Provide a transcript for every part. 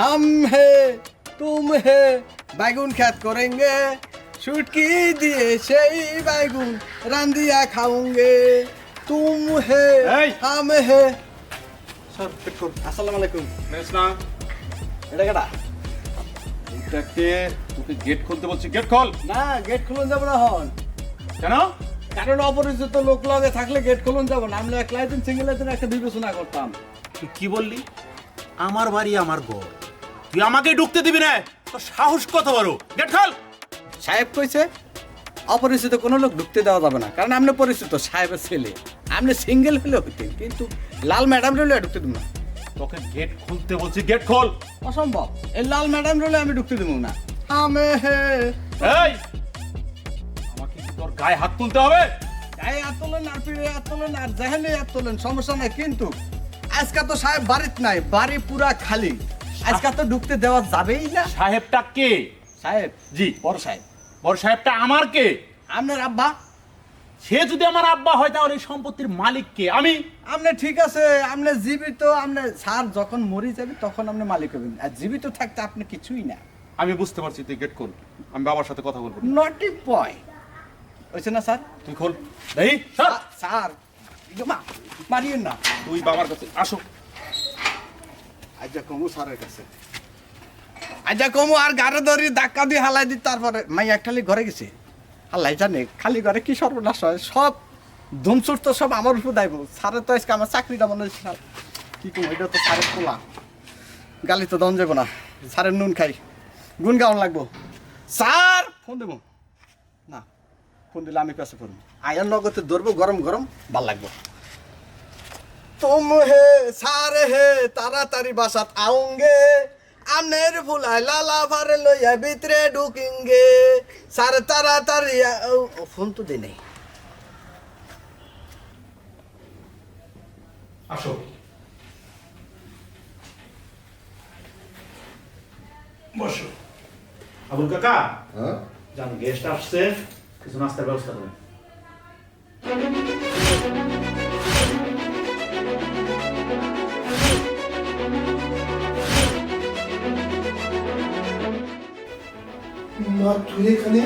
हम है तुम है बैगुन ख्यात करेंगे छुटकी দিয়ে সেই বাইগুন রান্ধিয়া খাওঙ্গে। তুম হে হাম হে। স্যার ঠিক করুন। আসসালামু আলাইকুম। মেসনা এটা কেটা এটা তোকে গেট খুলতে বলছি। গেট খোল। না গেট খুলুন যাব না হন কেন? কারণ অপরিচিত লোক লাগে থাকলে গেট খুলুন যাব না। আমরা একলাই দিন সিঙ্গেলের একটা বিবেচনা করতাম। কি বললি? আমার বাড়ি আমার ঘর। তুই আমাকে ঢুকতে দিবি না। তোর সাহস কত বড়? গেট খোল সাহেব কইছে অপরিচিত কোনো লোক ঢুকতে দেওয়া যাবে না কারণ আপনি পরিচিত সাহেবের ছেলে। আপনি সিঙ্গেল হলে হইতেন কিন্তু লাল ম্যাডাম রইলে ঢুকতে দিব না। তোকে গেট খুলতে বলছি গেট খোল! অসম্ভব এই লাল ম্যাডাম রইলে আমি ঢুকতে দেবো না। আমি হে! এই! আমাকে কি তোর গায়ে হাত তুলতে হবে? গায়ে হাত তোলেন আর পিড়ে হাত তোলেন আর জেহেনে হাত তোলেন সমস্যা নাই কিন্তু আজকে তো সাহেব বাড়িত নাই বাড়ি পুরা খালি। আজকে তো ঢুকতে দেওয়া যাবেই না। সাহেবটা কে? সাহেব। জি। বড় সাহেব। বড় সাহেবটা আমার কে? আপনার আব্বা। সে যদি আমার আব্বা হয় তাহলে এই সম্পত্তির মালিক কে? আমি? আপনি ঠিক আছে আপনি জীবিত আপনি স্যার যখন মরে যাবে তখন আপনি মালিক হবেন। আর জীবিত থাকতে আপনি কিছুই না। আমি বুঝতে পারছি তুই গেট খোল আমি বাবার সাথে কথা বলব। নটি পয় হয়েছে না স্যার? তুই খোল। এই স্যার। স্যার মারিয়েন না। তুই বাবার কাছে আসো। আজ্জা কমু স্যারের কাছে। আজ্জা কমু, আর গাড়ে ধরি, ধাক্কা দিয়ে হালাই দি তারপরে মাই একটালি ঘরে গেছে। আল্লাহ জানে, খালি ঘরে কি সর্বনাশ হয়? সব ধুমসুর তো সব আমার উপর দায়ব স্যারের তো আজকে আমার চাকরিটা মনে হচ্ছে কি কম, এটা তো স্যারের পোলা। গালি তো দন যাব না। স্যারের নুন খাই। গুন গাউন লাগবো। স্যার, ফোন দেবো। না, ফোন দিলে আমি কাছে করব আয়ার নগদে ধরবো, গরম গরম, ভালো লাগবো। তুম হে সারে হে তাড়াতাড়ি বাসাত আউঙ্গে আমনের ফুলাই লালা ভারে লইয়া ভিতরে ঢুকিঙ্গে। সারে তাড়াতাড়ি ফোন তো দে নেই। আসো। বসো। আবুল কাকা যান গেস্ট আসছে কিছু নাস্তার ব্যবস্থা করুন। মা তুই এখানে?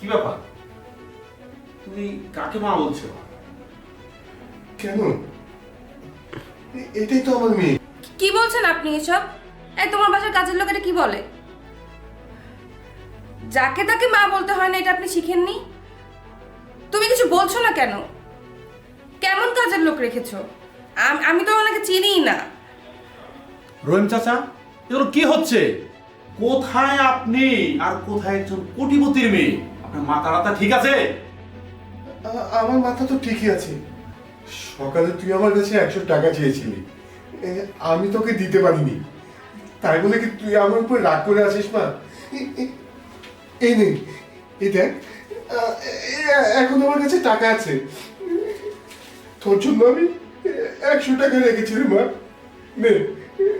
কি ব্যাপার? তুমি কাকে মা বলছো? কেন? এটাই তো আমার মেয়ে। কি বলছেন আপনি এসব? এই তোমার বাসার কাজের লোক এটা কি বলে? যাকে তাকে মা বলতে হয় না এটা আপনি শিখেননি? তুমি কিছু বলছো না কেন? কেমন কাজের লোক রেখেছো? আম- আমি তো ওনাকে চিনিই না। রহিম চাচা, এগুলো কি হচ্ছে? কোথায় আপনি? আর কোথায় একজন কোটিপতির মেয়ে? আপনার মাথা রাতা ঠিক আছে? আমার মাথা তো ঠিকই আছে। সকালে তুই আমার কাছে একশো টাকা চেয়েছিলি। আমি তোকে দিতে পারিনি। তাই বলে কি তুই আমার উপর রাগ করে আসিস মা? এই নে, এই দেখ। এখন আমার কাছে টাকা আছে। তোর জন্য আমি একশো টাকা রেখেছি রে, মা। নে।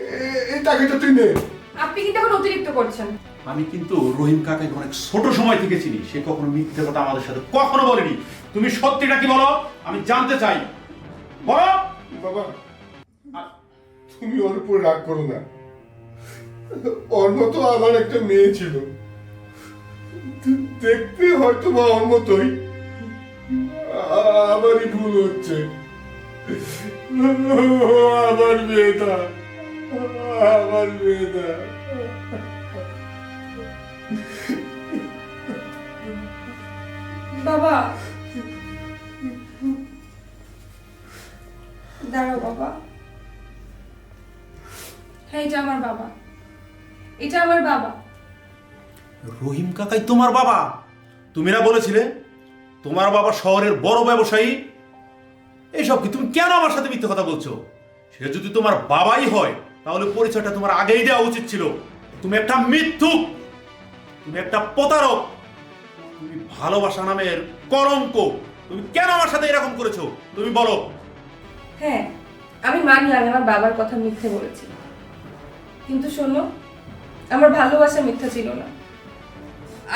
এ- এই টাকাটা তুই নে। আপনি কিন্তু এখন অতিরিক্ত করছেন। আমি কিন্তু রহিম কাকাকে অনেক ছোট সময় থেকে চিনি। সে কখনো মিথ্যে কথা আমাদের সাথে কখনো বলেনি। তুমি সত্যিটা কি বলো? আমি জানতে চাই। বলো। বাবা তুমি ওর উপর রাগ করো না। ওর মতো আমার একটা মেয়ে ছিল। দেখতে হয়তো বা ওর মতোই আ- আমারই ভুল হচ্ছে। আমার মেয়েটা। আমার মেয়েটা। বাবা। দাঁড়াও বাবা। হ্যাঁ এটা আমার বাবা। এটা আমার বাবা। রহিম কাকাই তোমার বাবা? তুমি না বলেছিলে তোমার বাবা শহরের বড় ব্যবসায়ী? এইসব কি তুমি কেন আমার সাথে মিথ্যে কথা বলছো? সে যদি তোমার বাবাই হয় তাহলে পরিচয়টা তোমার আগেই দেওয়া উচিত ছিল। তুমি একটা মিথ্যুক, তুমি একটা প্রতারক, তুমি ভালোবাসা নামের কলঙ্ক। তুমি কেন আমার সাথে এরকম করেছ? তুমি বলো। হ্যাঁ আমি মানি আমি আমার বাবার কথা মিথ্যে বলেছি। কিন্তু শোনো, আমার ভালোবাসা মিথ্যা ছিল না।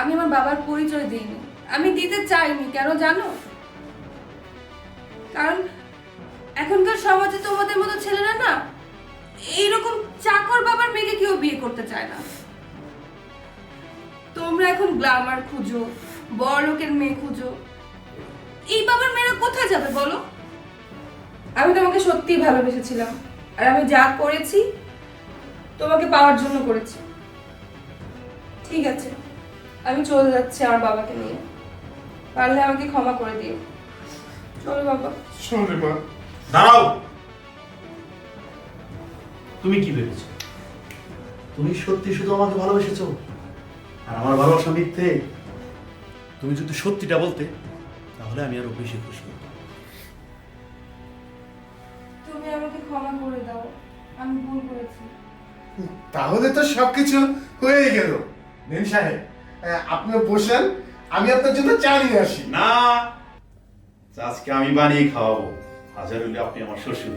আমি আমার বাবার পরিচয় দিইনি। আমি দিতে চাইনি, কেন জানো? কারণ এখনকার সমাজে তোমাদের মতো ছেলেরা না এইরকম চাকর বাবার মেয়েকে কেউ বিয়ে করতে চায় না। তোমরা এখন গ্ল্যামার খুঁজো বড় লোকের মেয়ে খুঁজো। এই বাবার মেয়েরা কোথায় যাবে বলো? আমি তোমাকে সত্যিই ভালোবেসেছিলাম, আর আমি যা করেছি তোমাকে পাওয়ার জন্য করেছি। ঠিক আছে, আমি চলে যাচ্ছি আমার বাবাকে নিয়ে। পারলে আমাকে ক্ষমা করে দিও। চলো বাবা। শোন রে মা। দাঁড়াও। তুমি কি ভেবেছো? তুমি সত্যি শুধু আমাকে ভালোবেসেছো? আর আমার ভালোবাসা মিথ্যে? তুমি যদি সত্যিটা বলতে তাহলে আমি আরও বেশি খুশি হতাম। তুমি আমাকে ক্ষমা করে দাও। আমি ভুল করেছি। তাহলে তো সবকিছু হয়ে গেল। নেন সাহেব আপনি বসেন। আমি আপনার জন্য চা নিয়ে আসি। না আজকে আমি বানিয়ে খাওয়াবো। হাজার হলে আপনি আমার শ্বশুর।